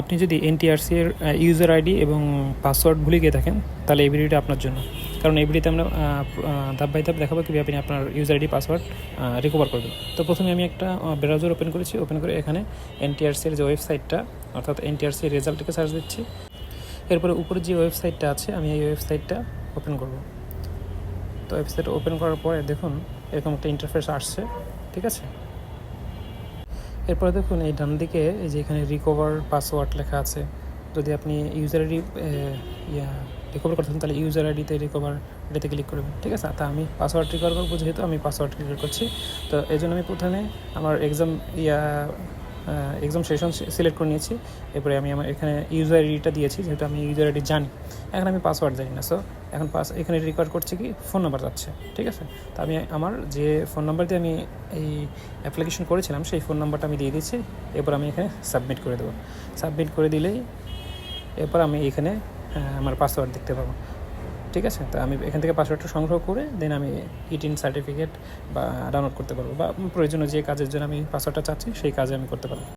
আপনি যদি এনটিআরসি এর ইউজার আইডি এবং পাসওয়ার্ড ভুলে গিয়ে থাকেন, তাহলে এই ভিডিওটা আপনার জন্য। কারণ এই ভিডিওতে আমরা ধাপ বাই ধাপ দেখাবো কীভাবে আপনি আপনার ইউজার আইডি পাসওয়ার্ড রিকভার করবেন। তো প্রথমে আমি একটা ব্রাউজার ওপেন করেছি। ওপেন করে এখানে এনটিআরসি এর যে ওয়েবসাইটটা অর্থাৎ এনটিআরসি এর রেজাল্টটাকে সার্চ দিচ্ছি। এরপরে উপরে যে ওয়েবসাইটটা আছে, আমি এই ওয়েবসাইটটা ওপেন করব। তো ওয়েবসাইট ওপেন করার পরে দেখুন, এরকম একটা ইন্টারফেস আসছে। ঠিক আছে? এরপরে দেখুন, এই ডান দিকে যে এখানে রিকভার পাসওয়ার্ড লেখা আছে। যদি আপনি ইউজার আইডি রিকভার চান তাহলে ইউজার আইডিতে রিকভার এটাতে ক্লিক করবেন, ঠিক আছে? তা আমি পাসওয়ার্ড রিকভার করব, যেহেতু আমি পাসওয়ার্ড ক্লিক করছি। তো এই জন্য আমি প্রথমে আমার exam yeah exam session select করে নিয়েছি। এরপরে আমি আমার এখানে ইউজার আইডিটা দিয়েছি, যেহেতু আমি ইউজার আইডি জানি। এখন আমি পাসওয়ার্ড জানি না সো এখন পাস এখানে রেকর্ড করছে কি ফোন নাম্বার যাচ্ছে, ঠিক আছে? তো আমি আমার যে ফোন নাম্বার দিয়ে আমি এই অ্যাপ্লিকেশন করেছিলাম, সেই ফোন নাম্বারটা আমি দিয়ে দিচ্ছি এরপর আমি এখানে সাবমিট করে দেবো। সাবমিট করে দিলেই এরপর আমি এখানে আমার পাসওয়ার্ড দেখতে পাবো। ঠিক আছে? তো আমি এখান থেকে পাসওয়ার্ডটা সংগ্রহ করে দেন আমি ইটিন সার্টিফিকেট বা ডাউনলোড করতে পারব। বা প্রয়োজনীয় যে কাজের জন্য আমি পাসওয়ার্ডটা চাচ্ছি, সেই কাজে আমি করতে পারব।